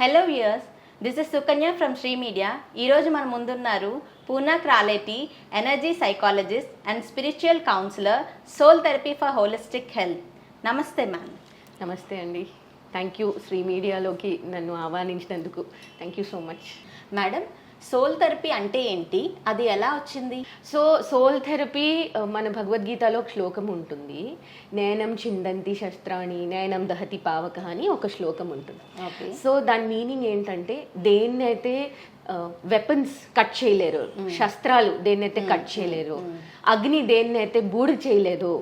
Hello viewers this is Sukanya from Sri media ఈరోజు మన ముందున్నారు Poona Kraleti energy psychologist and spiritual counsellor soul therapy for holistic health నమస్తే ma'am నమస్తే అండి thank you Sri మీడియాలోకి నన్ను ఆహ్వానించినందుకు. Thank you so much madam soul therapy అంటే ఏంటి? అది ఎలా వచ్చింది? సో సోల్ థెరపీ మన భగవద్గీతలో ఒక శ్లోకం ఉంటుంది. నయనం చిందంతి శస్త్రాణి నయనం దహతి పావక అని ఒక శ్లోకం ఉంటుంది. సో దాని మీనింగ్ ఏంటంటే దేన్నైతే వెపన్స్ కట్ చేయలేరు శస్త్రాలు దేన్నైతే కట్ చేయలేరు అగ్ని దేన్నైతే బూడి చేయలేదు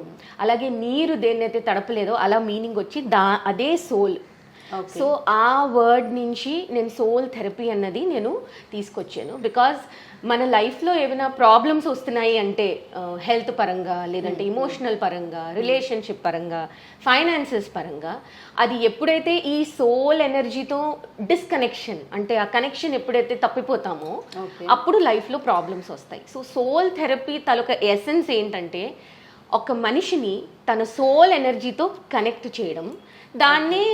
అలాగే నీరు దేన్నైతే తడపలేదో అలా మీనింగ్ వచ్చి దా అదే సోల్. సో ఆ వర్డ్ నుంచి నేను సోల్ థెరపీ అన్నది నేను తీసుకొచ్చాను. బికాజ్ మన లైఫ్లో ఏమైనా ప్రాబ్లమ్స్ వస్తున్నాయి అంటే హెల్త్ పరంగా లేదంటే ఇమోషనల్ పరంగా రిలేషన్షిప్ పరంగా ఫైనాన్సెస్ పరంగా అది ఎప్పుడైతే ఈ సోల్ ఎనర్జీతో డిస్కనెక్షన్ అంటే ఆ కనెక్షన్ ఎప్పుడైతే తప్పిపోతామో అప్పుడు లైఫ్లో ప్రాబ్లమ్స్ వస్తాయి. సో సోల్ థెరపీ తలొక ఎసెన్స్ ఏంటంటే ఒక మనిషిని తన సోల్ ఎనర్జీతో కనెక్ట్ చేయడం. దాన్నే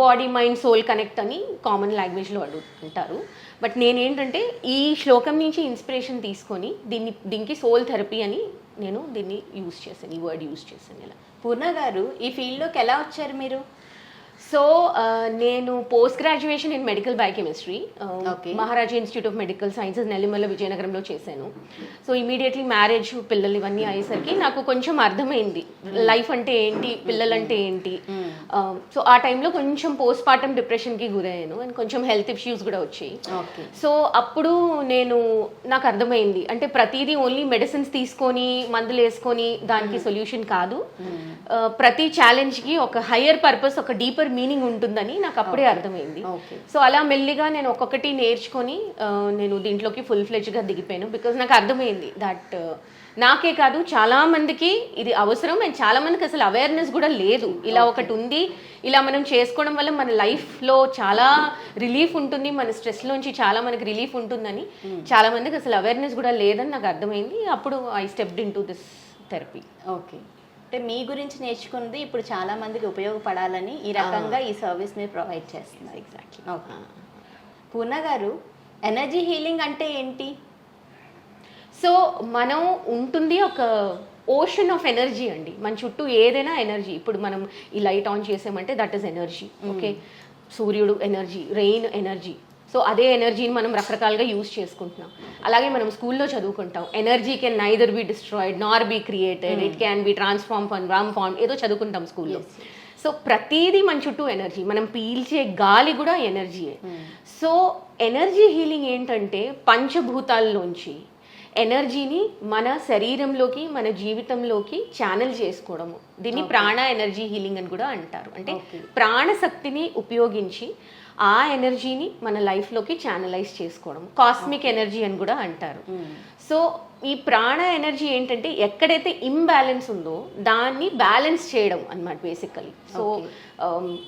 బాడీ మైండ్ సోల్ కనెక్ట్ అని కామన్ లాంగ్వేజ్లో అడుగు అంటారు. బట్ నేనేంటంటే ఈ శ్లోకం నుంచి ఇన్స్పిరేషన్ తీసుకొని దీన్ని దీనికి సోల్ థెరపీ అని నేను దీన్ని యూజ్ చేశాను ఈ వర్డ్ యూజ్ చేశాను ఇలా. పూర్ణ గారు ఈ ఫీల్డ్లోకి ఎలా వచ్చారు మీరు? సో నేను post graduation in medical biochemistry. Maharaja institute of medical sciences Nellimarla విజయనగరంలో చేశాను. సో ఇమీడియట్లీ మ్యారేజ్ పిల్లలు ఇవన్నీ అయ్యేసరికి నాకు కొంచెం అర్థమైంది. లైఫ్ అంటే ఏంటి? పిల్లలు అంటే ఏంటి సో ఆ టైంలో కొంచెం పోస్ట్ పార్టమ్ డిప్రెషన్కి గురయ్యాను. అండ్ కొంచెం హెల్త్ ఇష్యూస్ కూడా వచ్చాయి. సో అప్పుడు నేను నాకు అర్థమైంది. అంటే ప్రతిదీ ఓన్లీ మెడిసిన్స్ తీసుకొని మందులు వేసుకొని దానికి సొల్యూషన్ కాదు. ఆ, ప్రతి ఛాలెంజ్కి ఒక హయ్యర్ పర్పస్ ఒక డీపర్ మీనింగ్ ఉంటుందని నాకు అప్పుడే అర్థమైంది. సో అలా మెల్లిగా నేను ఒక్కొక్కటి నేర్చుకొని నేను దీంట్లోకి ఫుల్ ఫ్లెజ్గా దిగిపోయాను బికాజ్ నాకు అర్థమైంది దట్ నాకే కాదు చాలా మందికి ఇది అవసరం అండ్ చాలా మందికి అసలు అవేర్నెస్ కూడా లేదు. ఇలా ఒకటి ఉంది ఇలా మనం చేసుకోవడం వల్ల మన లైఫ్లో చాలా రిలీఫ్ ఉంటుంది మన స్ట్రెస్లోంచి చాలా మనకి రిలీఫ్ ఉంటుందని చాలా మందికి అసలు అవేర్నెస్ కూడా లేదని నాకు అర్థమైంది. అప్పుడు I stepped into this therapy okay అంటే మీ గురించి నేర్చుకున్నది ఇప్పుడు చాలా మందికి ఉపయోగపడాలని ఈ రకంగా ఈ సర్వీస్ మీరు ప్రొవైడ్ చేస్తున్నారు. ఎగ్జాక్ట్లీ ఓకే పూర్ణ గారు ఎనర్జీ హీలింగ్ అంటే ఏంటి? సో మనం ఉంటుంది ఒక ఓషన్ ఆఫ్ ఎనర్జీ అండి. మన చుట్టూ ఏదైనా ఎనర్జీ. ఇప్పుడు మనం ఈ లైట్ ఆన్ చేసామంటే దట్ ఈస్ ఎనర్జీ. ఓకే? సూర్యుడు ఎనర్జీ రెయిన్ ఎనర్జీ. సో అదే ఎనర్జీని మనం రకరకాలుగా యూజ్ చేసుకుంటున్నాం. అలాగే మనం స్కూల్లో చదువుకుంటాం. Energy can neither be destroyed nor be created it can be transform from form ఏదో చదువుకుంటాం స్కూల్లో. సో ప్రతిదీ మన చుట్టూ ఎనర్జీ మనం పీల్చే గాలి కూడా ఎనర్జీయే సో ఎనర్జీ హీలింగ్ ఏంటంటే పంచభూతాల్లోంచి ఎనర్జీని మన శరీరంలోకి మన జీవితంలోకి ఛానల్ చేసుకోవడము. దీన్ని ప్రాణ ఎనర్జీ హీలింగ్ అని కూడా అంటారు. అంటే. ప్రాణశక్తిని ఉపయోగించి ఆ ఎనర్జీని మన లైఫ్లోకి ఛానలైజ్ చేసుకోవడం. కాస్మిక్ ఎనర్జీ అని కూడా అంటారు. సో ఈ ప్రాణ ఎనర్జీ ఏంటంటే ఎక్కడైతే ఇంబ్యాలెన్స్ ఉందో దాన్ని బ్యాలెన్స్ చేయడం అన్నమాట బేసికలీ సో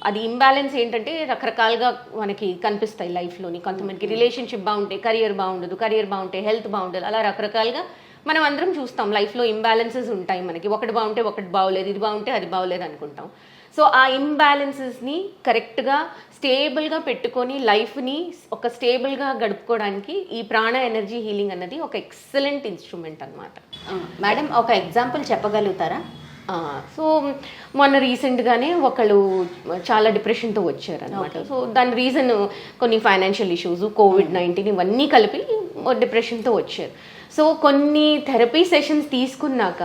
అది ఇంబ్యాలెన్స్ ఏంటంటే రకరకాలుగా మనకి కనిపిస్తాయి లైఫ్లోని. కొంతమందికి రిలేషన్షిప్ బాగుంటే కెరియర్ బాగుండదు కెరియర్ బాగుంటే హెల్త్ బాగుండదు అలా రకరకాలుగా మనం అందరం చూస్తాం. లైఫ్లో ఇంబ్యాలెన్సెస్ ఉంటాయి మనకి. ఒకటి బాగుంటే ఒకటి బాగోలేదు ఇది బాగుంటే అది బాగోలేదు అనుకుంటాం. సో ఆ ఇంబ్యాలెన్సెస్ని కరెక్ట్గా స్టేబుల్గా పెట్టుకొని లైఫ్ని ఒక స్టేబుల్గా గడుపుకోవడానికి ఈ ప్రాణ ఎనర్జీ హీలింగ్ అన్నది ఒక ఎక్సలెంట్ ఇన్స్ట్రుమెంట్ అనమాట మేడం ఒక ఎగ్జాంపుల్ చెప్పగలుగుతారా? సో మొన్న రీసెంట్గానే ఒకళ్ళు చాలా డిప్రెషన్తో వచ్చారు అనమాట సో దాని రీజన్ కొన్ని ఫైనాన్షియల్ ఇష్యూస్ కోవిడ్ నైన్టీన్ ఇవన్నీ కలిపి డిప్రెషన్తో వచ్చారు. సో కొన్ని థెరపీ సెషన్స్ తీసుకున్నాక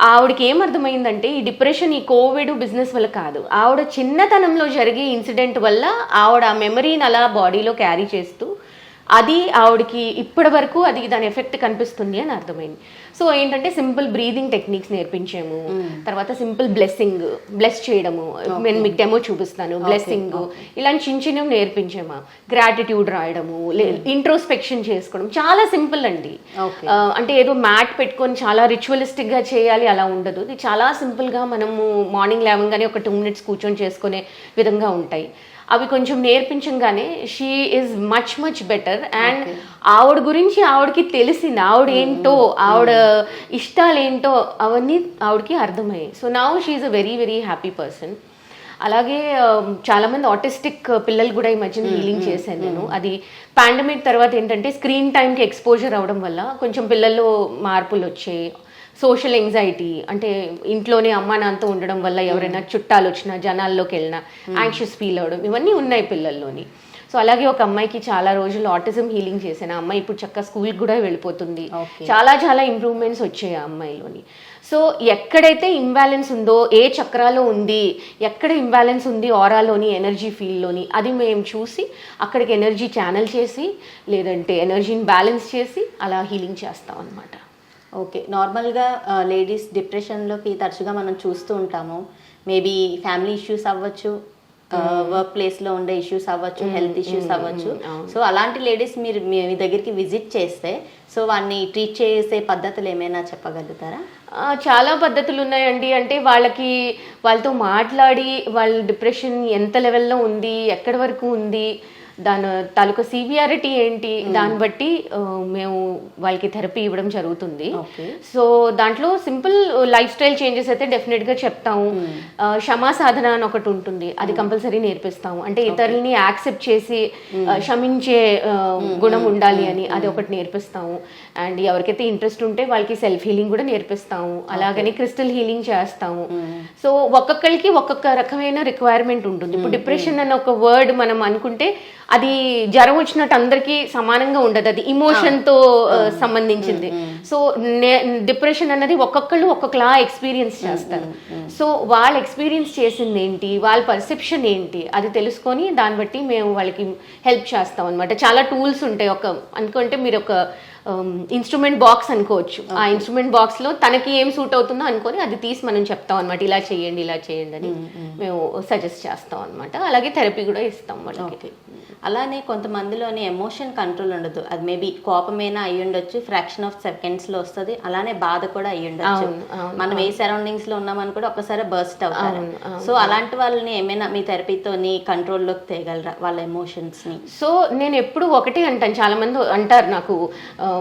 ఆవిడకి ఏమర్థమైందంటే ఈ డిప్రెషన్ ఈ కోవిడ్ బిజినెస్ వల్ల కాదు. ఆవిడ చిన్నతనంలో జరిగే ఇన్సిడెంట్ వల్ల ఆవిడ ఆ మెమరీని అలా బాడీలో క్యారీ చేస్తూ అది ఆవిడకి ఇప్పటి వరకు అది దాని ఎఫెక్ట్ కనిపిస్తుంది అని అర్థమైంది. సో ఏంటంటే సింపుల్ బ్రీదింగ్ టెక్నిక్స్ నేర్పించాము. తర్వాత సింపుల్ బ్లెస్సింగ్ బ్లెస్ చేయడము. నేను మీకు డెమో చూపిస్తాను. బ్లెస్సింగ్ ఇలాంటి చిన్న చిన్నవి నేర్పించాము? గ్రాటిట్యూడ్ రాయడము ఇంట్రోస్పెక్షన్ చేసుకోవడం. చాలా సింపుల్ అండి. అంటే ఏదో మ్యాట్ పెట్టుకొని చాలా రిచువలిస్టిక్గా చేయాలి అలా ఉండదు. ఇది చాలా సింపుల్గా మనము మార్నింగ్ లేవగానే ఒక టూ మినిట్స్ కూర్చొని చేసుకునే విధంగా ఉంటాయి. అవి కొంచెం నేర్పించగానే she is much much better and ఆవిడ గురించి ఆవిడకి తెలిసింది ఆవిడ ఏంటో ఆవిడ ఇష్టాలు ఏంటో అవన్నీ ఆవిడకి అర్థమయ్యాయి. So now she's a very very happy person అలాగే ఆ, చాలా మంది ఆటిస్టిక్ పిల్లలు కూడా ఈ మధ్యన హీలింగ్ చేశాను నేను. అది పాండమిక్ తర్వాత ఏంటంటే స్క్రీన్ టైంకి ఎక్స్పోజర్ అవడం వల్ల కొంచెం పిల్లల్లో మార్పులు వచ్చాయి. సోషల్ ఎంగ్జైటీ అంటే ఇంట్లోనే అమ్మా నాన్నతో ఉండడం వల్ల ఎవరైనా చుట్టాలు వచ్చినా జనాల్లోకి వెళ్ళినా యాంగ్షియస్ ఫీల్ అవడం ఇవన్నీ ఉన్నాయి పిల్లల్లోని. సో అలాగే ఒక అమ్మాయికి చాలా రోజులు ఆటిజం హీలింగ్ చేశాను ఆ అమ్మాయి ఇప్పుడు చక్కగా స్కూల్కి కూడా వెళ్ళిపోతుంది. చాలా చాలా ఇంప్రూవ్మెంట్స్ వచ్చాయి ఆ అమ్మాయిలోని. సో ఎక్కడైతే ఇంబ్యాలెన్స్ ఉందో ఏ చక్రాలో ఉంది ఎక్కడ ఇంబ్యాలెన్స్ ఉంది ఆరాలోని ఎనర్జీ ఫీల్డ్లోని అది మేము చూసి అక్కడికి ఎనర్జీ ఛానల్ చేసి లేదంటే ఎనర్జీని బ్యాలెన్స్ చేసి అలా హీలింగ్ చేస్తాం అనమాట ఓకే. నార్మల్గా లేడీస్ డిప్రెషన్లోకి తరచుగా మనం చూస్తూ ఉంటాము. మేబీ ఫ్యామిలీ ఇష్యూస్ అవ్వచ్చు వర్క్ ప్లేస్లో ఉండే ఇష్యూస్ అవ్వచ్చు హెల్త్ ఇష్యూస్ అవ్వచ్చు. సో అలాంటి లేడీస్ మీరు మీ దగ్గరికి విజిట్ చేస్తే సో వాడిని ట్రీట్ చేసే పద్ధతులు ఏమైనా చెప్పగలుగుతారా? చాలా పద్ధతులు ఉన్నాయండి. అంటే వాళ్ళకి వాళ్ళతో మాట్లాడి వాళ్ళ డిప్రెషన్ ఎంత లెవెల్లో ఉంది ఎక్కడి వరకు ఉంది దాని తాలూకా సివియారిటీ ఏంటి దాన్ని బట్టి మేము వాళ్ళకి థెరపీ ఇవ్వడం జరుగుతుంది. సో దాంట్లో సింపుల్ లైఫ్ స్టైల్ చేంజెస్ అయితే డెఫినెట్గా చెప్తాము. ఆ, క్షమా సాధన అని ఒకటి ఉంటుంది. అది కంపల్సరీ నేర్పిస్తాము. అంటే ఇతరులని యాక్సెప్ట్ చేసి క్షమించే గుణం ఉండాలి అని అది ఒకటి నేర్పిస్తాము. అండ్ ఎవరికైతే ఇంట్రెస్ట్ ఉంటే వాళ్ళకి సెల్ఫ్ హీలింగ్ కూడా నేర్పిస్తాము. అలాగని క్రిస్టల్ హీలింగ్ చేస్తాము. సో ఒక్కొక్కరికి ఒక్కొక్క రకమైన రిక్వైర్మెంట్ ఉంటుంది. ఇప్పుడు డిప్రెషన్ అన్న ఒక వర్డ్ మనం అనుకుంటే అది జ్వరం వచ్చినట్టు అందరికీ సమానంగా ఉండదు. అది ఇమోషన్తో ఆ, సంబంధించింది. సో డిప్రెషన్ అన్నది ఒక్కొక్కళ్ళు ఒక్కొక్కలా ఎక్స్పీరియన్స్ చేస్తారు. సో వాళ్ళు ఎక్స్పీరియన్స్ చేసింది ఏంటి? వాళ్ళ పర్సెప్షన్ ఏంటి? అది తెలుసుకొని దాన్ని బట్టి మేము వాళ్ళకి హెల్ప్ చేస్తాం అనమాట చాలా టూల్స్ ఉంటాయి. ఒక అనుకుంటే మీరు ఒక ఇన్స్ట్రుమెంట్ బాక్స్ అనుకోవచ్చు. ఆ ఇన్స్ట్రుమెంట్ బాక్స్లో తనకి ఏం సూట్ అవుతుందో అనుకొని అది తీసి మనం చెప్తాం అనమాట ఇలా చేయండి ఇలా చేయండి అని మేము సజెస్ట్ చేస్తాం అనమాట అలాగే థెరపీ కూడా ఇస్తాం వాళ్ళకి. అలానే కొంతమందిలోని ఎమోషన్ కంట్రోల్ ఉండదు. అది మేబీ కోపమైనా అయి ఉండొచ్చు ఫ్రాక్షన్ ఆఫ్ సెకండ్స్లో వస్తుంది. అలానే బాధ కూడా అయి ఉండొచ్చు. మనం ఏ సరౌండింగ్స్లో ఉన్నామని కూడా ఒకసారి బర్స్ట్ అవుతారు. సో అలాంటి వాళ్ళని ఏమైనా మీ థెరపీతోని కంట్రోల్లోకి తేగలరా వాళ్ళ ఎమోషన్స్ని సో నేను ఎప్పుడు ఒకటే అంటాను. చాలా మంది అంటారు నాకు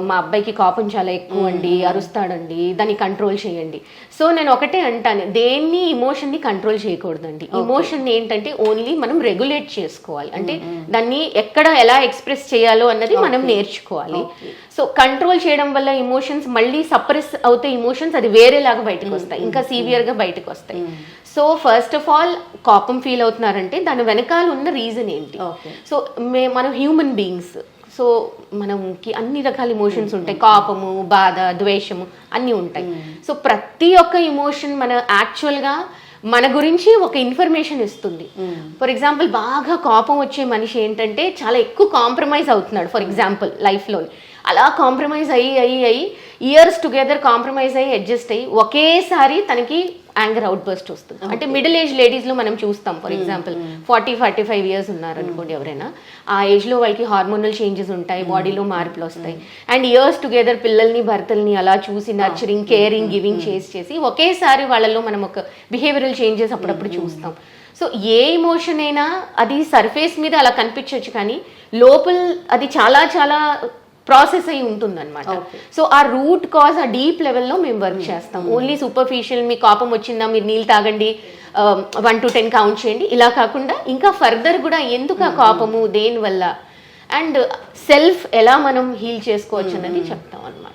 మా అబ్బాయికి కోపం చాలా ఎక్కువ అండి అరుస్తాడండి దాన్ని కంట్రోల్ చేయండి. సో నేను ఒకటే అంటాను దేన్ని ఇమోషన్ని కంట్రోల్ చేయకూడదండి. ఇమోషన్ ఏంటంటే ఓన్లీ మనం రెగ్యులేట్ చేసుకోవాలి. అంటే దాన్ని ఎక్కడ ఎలా ఎక్స్ప్రెస్ చేయాలో అన్నది మనం నేర్చుకోవాలి. సో కంట్రోల్ చేయడం వల్ల ఇమోషన్స్ మళ్ళీ సప్రెస్ అవుతే ఇమోషన్స్ అది వేరేలాగా బయటకు వస్తాయి. ఇంకా సివియర్గా బయటకు వస్తాయి. సో ఫస్ట్ ఆఫ్ ఆల్ కోపం ఫీల్ అవుతున్నారంటే దాని వెనకాల ఉన్న రీజన్ ఏంటి? సో మే మనం హ్యూమన్ బీయింగ్స్ సో మనకి అన్ని రకాల ఇమోషన్స్ ఉంటాయి. కోపము బాధ ద్వేషము అన్నీ ఉంటాయి. సో ప్రతి ఒక్క ఇమోషన్ మన యాక్చువల్గా మన గురించి ఒక ఇన్ఫర్మేషన్ ఇస్తుంది. ఫర్ ఎగ్జాంపుల్ బాగా కోపం వచ్చే మనిషి ఏంటంటే చాలా ఎక్కువ కాంప్రమైజ్ అవుతున్నాడు ఫర్ ఎగ్జాంపుల్ లైఫ్లో అలా కాంప్రమైజ్ అయ్యి అయ్యి అయ్యి ఇయర్స్ టుగెదర్ కాంప్రమైజ్ అయ్యి అడ్జస్ట్ అయ్యి ఒకేసారి తనకి యాంగర్ అవుట్ బర్స్ట్ వస్తుంది అంటే మిడిల్ ఏజ్ లేడీస్లో మనం చూస్తాం for example forty forty five years ఉన్నారు అనుకోండి ఎవరైనా ఆ ఏజ్లో వాళ్ళకి హార్మోనల్ చేంజెస్ ఉంటాయి బాడీలో మార్పులు వస్తాయి. అండ్ ఇయర్స్ టుగెదర్ పిల్లల్ని భర్తల్ని అలా చూసి నర్చరింగ్ కేరింగ్ గివింగ్ చేసి చేసి ఒకేసారి వాళ్ళలో మనం ఒక బిహేవియరల్ చేంజెస్ అప్పుడప్పుడు చూస్తాం. సో ఏ ఇమోషన్ అయినా అది సర్ఫేస్ మీద అలా కనిపించవచ్చు కానీ లోపల అది చాలా చాలా ప్రాసెస్ అయి ఉంటుంది అనమాట సో ఆ రూట్ కాజ్ ఆ డీప్ లెవెల్లో మేము వర్క్ చేస్తాం. ఓన్లీ సూపర్ఫిషియల్ మీ కోపం వచ్చిందా మీరు నీళ్ళు తాగండి వన్ టు టెన్ కౌంట్ చేయండి. ఇలా కాకుండా ఇంకా ఫర్దర్ కూడా ఎందుకు ఆ కోపము దేని వల్ల అండ్ సెల్ఫ్ ఎలా మనం హీల్ చేసుకోవచ్చు అన్నది చెప్తాం అనమాట